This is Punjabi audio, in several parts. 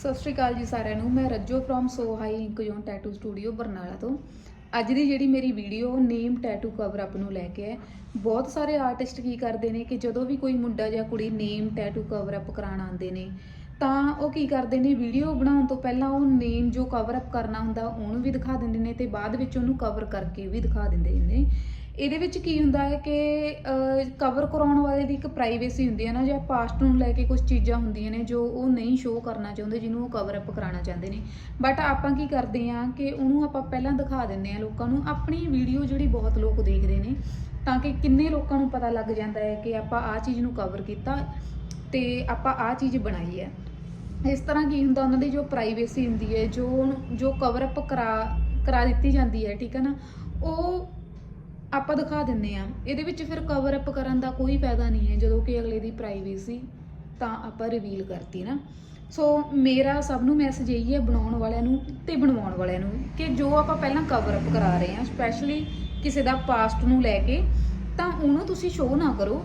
ਸਤਿ ਸ਼੍ਰੀ ਅਕਾਲ ਜੀ ਸਾਰਿਆਂ ਨੂੰ। ਮੈਂ ਰੱਜੋ ਫਰੋਮ ਸੋ ਹਾਈ ਇੰਕਯੋਨ ਟੈਟੂ ਸਟੂਡੀਓ ਬਰਨਾਲਾ ਤੋਂ। ਅੱਜ ਦੀ ਜਿਹੜੀ ਮੇਰੀ video name tattoo cover up ਨੂੰ ਲੈ ਕੇ ਹੈ। ਬਹੁਤ ਸਾਰੇ ਆਰਟਿਸਟ ਕੀ ਕਰਦੇ ਨੇ ਕਿ ਜਦੋਂ ਵੀ ਕੋਈ ਮੁੰਡਾ ਜਾਂ ਕੁੜੀ ਨੇਮ ਟੈਟੂ ਕਵਰ ਅਪ ਕਰਾਉਣ ਆਉਂਦੇ ਨੇ, ਤਾਂ ਉਹ ਕੀ ਕਰਦੇ ਨੇ ਵੀਡੀਓ ਬਣਾਉਣ ਤੋਂ ਪਹਿਲਾਂ ਉਹ ਨੇਮ ਜੋ ਕਵਰ ਅਪ ਕਰਨਾ ਹੁੰਦਾ, ਉਹਨੂੰ ਵੀ ਦਿਖਾ ਦਿੰਦੇ ਨੇ ਤੇ ਬਾਅਦ ਵਿੱਚ ਉਹਨੂੰ ਕਵਰ ਕਰਕੇ ਵੀ ਦਿਖਾ ਦਿੰਦੇ ਨੇ। ਇਹਦੇ ਵਿੱਚ ਕੀ ਹੁੰਦਾ ਹੈ ਕਿ ਕਵਰ ਕਰਾਉਣ ਵਾਲੇ ਦੀ ਇੱਕ ਪ੍ਰਾਈਵੇਸੀ ਹੁੰਦੀ ਹੈ ਨਾ, ਜਾਂ ਪਾਸਟ ਨੂੰ ਲੈ ਕੇ ਕੁਝ ਚੀਜ਼ਾਂ ਹੁੰਦੀਆਂ ਨੇ ਜੋ ਉਹ ਨਹੀਂ ਸ਼ੋਅ ਕਰਨਾ ਚਾਹੁੰਦੇ, ਜਿਹਨੂੰ ਉਹ ਕਵਰ ਅਪ ਕਰਾਉਣਾ ਚਾਹੁੰਦੇ ਨੇ। ਬਟ ਆਪਾਂ ਕੀ ਕਰਦੇ ਆ ਕਿ ਉਹਨੂੰ ਆਪਾਂ ਪਹਿਲਾਂ ਦਿਖਾ ਦਿੰਦੇ ਆ ਲੋਕਾਂ ਨੂੰ, ਆਪਣੀ ਵੀਡੀਓ ਜਿਹੜੀ ਬਹੁਤ ਲੋਕ ਦੇਖਦੇ ਨੇ, ਤਾਂ ਕਿ ਕਿੰਨੇ ਲੋਕਾਂ ਨੂੰ ਪਤਾ ਲੱਗ ਜਾਂਦਾ ਹੈ ਕਿ ਆਪਾਂ ਆਹ ਚੀਜ਼ ਨੂੰ ਕਵਰ ਕੀਤਾ ਤੇ ਆਪਾਂ ਆਹ ਚੀਜ਼ ਬਣਾਈ ਹੈ। ਇਸ ਤਰ੍ਹਾਂ ਕੀ ਹੁੰਦਾ, ਉਹਨਾਂ ਦੀ ਜੋ ਪ੍ਰਾਈਵੇਸੀ ਹੁੰਦੀ ਹੈ, ਜੋ ਜੋ ਕਵਰ ਅਪ ਕਰਾ ਕਰਾ ਦਿੱਤੀ ਜਾਂਦੀ ਹੈ, ਠੀਕ ਹੈ ਨਾ, ਉਹ ਆਪਾਂ ਦਿਖਾ ਦਿੰਨੇ ਆ ਇਹਦੇ ਵਿੱਚ ਫਿਰ ਕਵਰ ਅਪ ਕਰਨ ਦਾ ਕੋਈ ਫਾਇਦਾ ਨਹੀਂ ਹੈ। ਜਦੋਂ ਕਿ ਅਗਲੇ ਦੀ ਪ੍ਰਾਈਵੇਸੀ ਤਾਂ ਆਪਾਂ ਰਿਵੀਲ ਕਰਤੀ ਨਾ। ਸੋ ਮੇਰਾ ਸਭ ਨੂੰ ਮੈਸੇਜ ਇਹੀ ਹੈ ਬਣਾਉਣ ਵਾਲਿਆਂ ਨੂੰ ਤੇ ਬਣਵਾਉਣ ਵਾਲਿਆਂ ਨੂੰ ਕਿ ਜੋ ਆਪਾਂ ਪਹਿਲਾਂ ਕਵਰ ਅਪ ਕਰਾ ਰਹੇ ਹਾਂ ਸਪੈਸ਼ਲੀ ਕਿਸੇ ਦਾ ਪਾਸਟ ਨੂੰ ਲੈ ਕੇ, ਤਾਂ ਉਹਨੂੰ ਤੁਸੀਂ ਸ਼ੋਅ ਨਾ ਕਰੋ।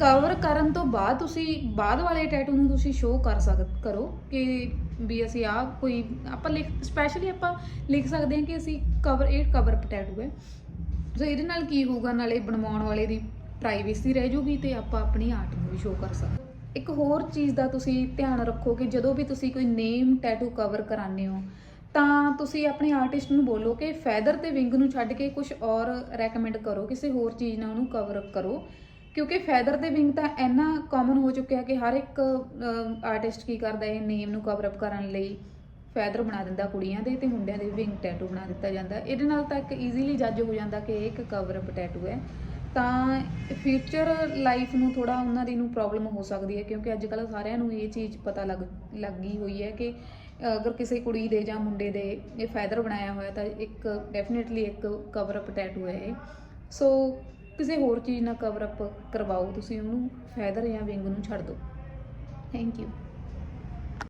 ਕਵਰ ਕਰਨ ਤੋਂ ਬਾਅਦ ਤੁਸੀਂ, ਬਾਅਦ ਵਾਲੇ ਟੈਟੂ ਨੂੰ ਤੁਸੀਂ ਸ਼ੋਅ ਕਰ ਸਕ, ਕਰੋ ਕਿ ਵੀ ਅਸੀਂ ਆ ਕੋਈ, ਆਪਾਂ ਲਿਖ ਸਪੈਸ਼ਲੀ ਆਪਾਂ ਲਿਖ ਸਕਦੇ ਹਾਂ ਕਿ ਅਸੀਂ ਕਵਰ ਇਹ ਕਵਰ ਟੈਟੂ ਹੈ। ਸੋ ਇਹਦੇ ਨਾਲ ਕੀ ਹੋਊਗਾ? ਨਾਲੇ ਬਣਵਾਉਣ ਵਾਲੇ ਦੀ ਪ੍ਰਾਈਵੇਸੀ ਰਹਿ ਜੂਗੀ ਤੇ ਆਪਾਂ ਆਪਣੀ ਆਰਟ ਨੂੰ ਵੀ ਸ਼ੋਅ ਕਰ ਸਕਦੇ ਇੱਕ ਹੋਰ ਚੀਜ਼ ਦਾ ਤੁਸੀਂ ਧਿਆਨ ਰੱਖੋ ਕਿ ਜਦੋਂ ਵੀ ਤੁਸੀਂ ਕੋਈ ਨੇਮ ਟੈਟੂ ਕਵਰ ਕਰਾਉਂਦੇ ਹੋ, ਤਾਂ ਤੁਸੀਂ ਆਪਣੇ ਆਰਟਿਸਟ ਨੂੰ ਬੋਲੋ ਕਿ ਫੈਦਰ ਤੇ ਵਿੰਗ ਨੂੰ ਛੱਡ ਕੇ ਕੁਝ ਔਰ ਰეკਮੈਂਡ ਕਰੋ, ਕਿਸੇ ਹੋਰ ਚੀਜ਼ ਨਾਲ ਉਹਨੂੰ ਕਵਰ ਅਪ ਕਰੋ। ਕਿਉਂਕਿ ਫੈਦਰ ਤੇ ਵਿੰਗ ਤਾਂ ਇੰਨਾ ਕਾਮਨ ਹੋ ਚੁੱਕਿਆ ਕਿ ਹਰ ਇੱਕ ਆਰਟਿਸਟ ਕੀ ਕਰਦਾ ਹੈ ਨੇਮ ਨੂੰ ਕਵਰ ਅਪ ਕਰਨ ਲਈ। ਫੈਦਰ ਬਣਾ ਦਿੰਦਾ ਕੁੜੀਆਂ ਦੇ ਤੇ ਮੁੰਡਿਆਂ ਦੇ ਵਿੰਗ ਟੈਟੂ ਬਣਾ ਦਿੱਤਾ ਜਾਂਦਾ। ਇਹਦੇ ਨਾਲ ਤਾਂ ਇੱਕ ਈਜ਼ੀਲੀ ਜੱਜ ਹੋ ਜਾਂਦਾ ਕਿ ਇਹ ਇੱਕ ਕਵਰ ਅਪ ਟੈਟੂ ਹੈ। ਤਾਂ ਫਿਊਚਰ ਲਾਈਫ ਨੂੰ ਥੋੜਾ ਉਹਨਾਂ ਦੀ ਨੂੰ ਪ੍ਰੋਬਲਮ ਹੋ ਸਕਦੀ ਹੈ, ਕਿਉਂਕਿ ਅੱਜ ਕੱਲ੍ਹ ਸਾਰਿਆਂ ਨੂੰ ਇਹ ਚੀਜ਼ ਪਤਾ ਲੱਗ, ਲੱਗੀ ਹੋਈ ਹੈ ਕਿ ਅਗਰ ਕਿਸੇ ਕੁੜੀ ਦੇ ਜਾਂ ਮੁੰਡੇ ਦੇ ਇਹ ਫੈਦਰ ਬਣਾਇਆ ਹੋਇਆ ਤਾਂ ਇੱਕ ਡੈਫੀਨਿਟਲੀ ਇੱਕ ਕਵਰ ਅਪ ਟੈਟੂ ਹੈ ਇਹ। ਸੋ ਕਿਸੇ ਹੋਰ ਚੀਜ਼ ਨਾਲ ਕਵਰ ਅਪ ਕਰਵਾਓ, ਤੁਸੀਂ ਉਹਨੂੰ ਫੈਦਰ ਜਾਂ ਵਿੰਗ ਨੂੰ ਛੱਡ ਦਿਓ। Thank you